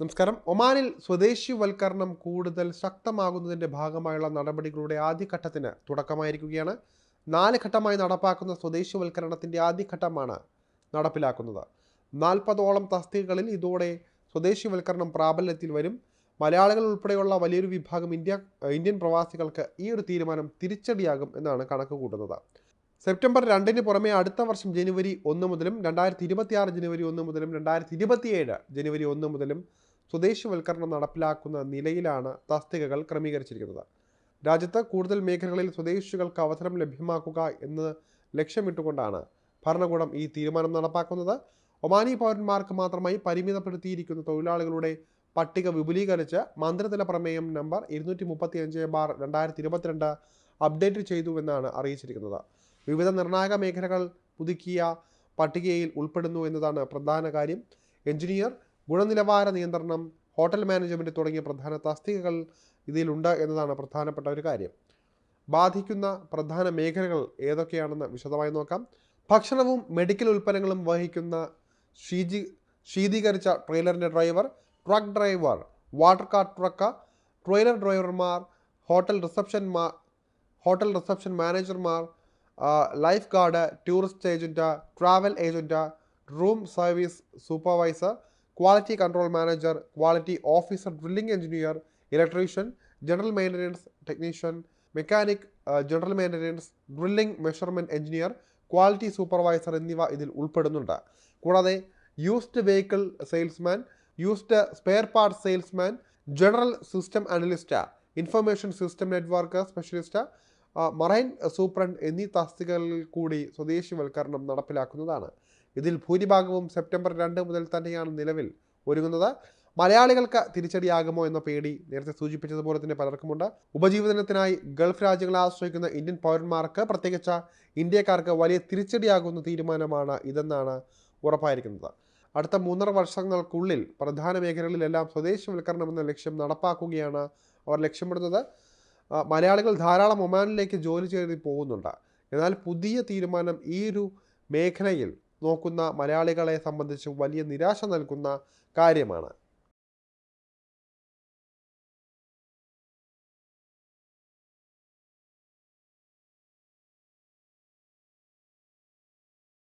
നമസ്കാരം. ഒമാനിൽ സ്വദേശിവൽക്കരണം കൂടുതൽ ശക്തമാകുന്നതിന്റെ ഭാഗമായുള്ള നടപടികളുടെ ആദ്യഘട്ടത്തിന് തുടക്കമായിരിക്കുകയാണ്. നാല് ഘട്ടമായി നടപ്പാക്കുന്ന സ്വദേശിവൽക്കരണത്തിന്റെ ആദ്യഘട്ടമാണ് നടപ്പിലാക്കുന്നത്. നാൽപ്പതോളം തസ്തികകളിൽ ഇതോടെ സ്വദേശിവൽക്കരണം പ്രാബല്യത്തിൽ വരും. മലയാളികൾ ഉൾപ്പെടെയുള്ള വലിയൊരു വിഭാഗം ഇന്ത്യ ഇന്ത്യൻ പ്രവാസികൾക്ക് ഈ ഒരു തീരുമാനം തിരിച്ചടിയാകും എന്നാണ് കണക്ക് കൂട്ടുന്നത് സെപ്റ്റംബർ രണ്ടിന് പുറമെ അടുത്ത വർഷം ജനുവരി ഒന്ന് മുതലും രണ്ടായിരത്തി ജനുവരി ഒന്ന് മുതലും രണ്ടായിരത്തി ഇരുപത്തിയേഴ് ജനുവരി ഒന്ന് മുതലും സ്വദേശിവൽക്കരണം നടപ്പിലാക്കുന്ന നിലയിലാണ് തസ്തികകൾ ക്രമീകരിച്ചിരിക്കുന്നത്. രാജ്യത്ത് കൂടുതൽ മേഖലകളിൽ സ്വദേശികൾക്ക് അവസരം ലഭ്യമാക്കുക എന്ന് ലക്ഷ്യമിട്ടുകൊണ്ടാണ് ഭരണകൂടം ഈ തീരുമാനം നടപ്പാക്കുന്നത്. ഒമാനി പൗരന്മാർക്ക് മാത്രമായി പരിമിതപ്പെടുത്തിയിരിക്കുന്ന തൊഴിലാളികളുടെ പട്ടിക വിപുലീകരിച്ച് മന്ത്രിതല പ്രമേയം നമ്പർ ഇരുന്നൂറ്റി മുപ്പത്തി അഞ്ച് ബാർ രണ്ടായിരത്തി ഇരുപത്തിരണ്ട് അപ്ഡേറ്റ് ചെയ്തുവെന്നാണ് അറിയിച്ചിരിക്കുന്നത്. വിവിധ നിർണായക മേഖലകൾ പുതുക്കിയ പട്ടികയിൽ ഉൾപ്പെടുന്നു എന്നതാണ് പ്രധാന കാര്യം. എഞ്ചിനീയർ ഗുണനിലവാര നിയന്ത്രണം ഹോട്ടൽ മാനേജ്മെന്റ് തുടങ്ങിയ പ്രധാന തസ്തികകൾ ഇതിലുണ്ട് എന്നതാണ് പ്രധാനപ്പെട്ട ഒരു കാര്യം. ബാധിക്കുന്ന പ്രധാന മേഖലകൾ ഏതൊക്കെയാണെന്ന് വിശദമായി നോക്കാം. ഭക്ഷണവും മെഡിക്കൽ ഉൽപ്പന്നങ്ങളും വഹിക്കുന്ന ശീജി ശീതീകരിച്ച ട്രെയിലറിന്റെ driver truck driver water car truck trailer ഡ്രൈവർമാർ ഹോട്ടൽ റിസപ്ഷൻമാർ ഹോട്ടൽ റിസപ്ഷൻ മാനേജർമാർ life guard tourist agent travel agent room service supervisor quality control manager quality officer drilling engineer electrician general maintenance technician mechanic general maintenance drilling measurement engineer quality supervisor എന്നിവ ഇതിൽ ഉൾപ്പെടുന്നുണ്ട്. കൂടാതെ used vehicle salesman used spare parts salesman general system analyst information system network specialist marine superintendent എന്നീ തസ്തികകളിൽ കൂടി സ്വദേശിവൽക്കരണം നടപ്പിലാക്കുന്നതാണ്. ഇതിൽ ഭൂരിഭാഗവും September രണ്ട് മുതൽ തന്നെയാണ് നിലവിൽ ഒരുങ്ങുന്നത്. മലയാളികൾക്ക് തിരിച്ചടിയാകുമോ എന്ന പേടി നേരത്തെ സൂചിപ്പിച്ചതുപോലെ തന്നെ പലർക്കുമുണ്ട്. ഉപജീവനത്തിനായി ഗൾഫ് രാജ്യങ്ങളെ ആശ്രയിക്കുന്ന ഇന്ത്യൻ പൗരന്മാർക്ക് പ്രത്യേകിച്ച് ഇന്ത്യക്കാർക്ക് വലിയ തിരിച്ചടിയാകുന്ന തീരുമാനമാണ് ഇതെന്നാണ് ഉറപ്പായിരിക്കുന്നത്. അടുത്ത മൂന്നര വർഷങ്ങൾക്കുള്ളിൽ പ്രധാന മേഖലകളിലെല്ലാം സ്വദേശവൽക്കരണം എന്ന ലക്ഷ്യം നടപ്പാക്കുകയാണ് അവർ ലക്ഷ്യമിടുന്നത്. മലയാളികൾ ധാരാളം ഒമാനിലേക്ക് ജോലി ചെയ്ത് പോകുന്നുണ്ട്. എന്നാൽ പുതിയ തീരുമാനം ഈ ഒരു മേഖലയിൽ നോക്കുന്ന മലയാളികളെ സംബന്ധിച്ച് വലിയ നിരാശ നൽകുന്ന കാര്യമാണ്.